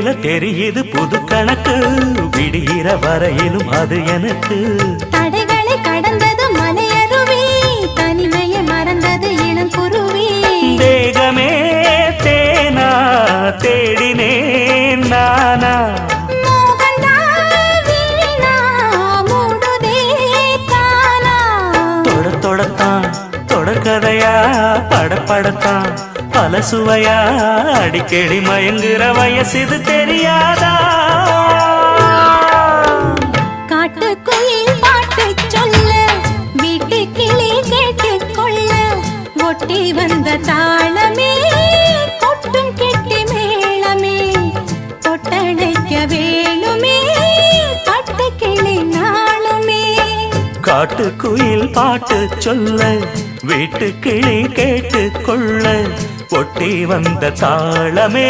மேனியில தெரியுது புது கணக்கு. விடிகிற வரையிலும் அது எனக்கு. தடைகளை கடந்தது மலையருவி தனிமையை மறந்தது இளங்குருவி தேகமே தேனா தேடினேன் நானா. தொடத்தான் தொடர்கதையா படப்படத்தான். பல சுவையா? அடிக்கடி மயங்குற வயசு தெரியாதா? காட்டுக்குயில் பாட்டு சொல்ல வீட்டு கிளி கேட்டுக் கொள்ள ஒட்டி வந்த தாளமே கொட்டும் கெட்டி மேளமே தொட்டணைக்க வேணுமே பட்டு கிளி நாளுமே. காட்டுக்குயில் பாட்டு சொல்ல வீட்டு கிளி கேட்டு கொள்ள பொட்டி வந்த தாளமே.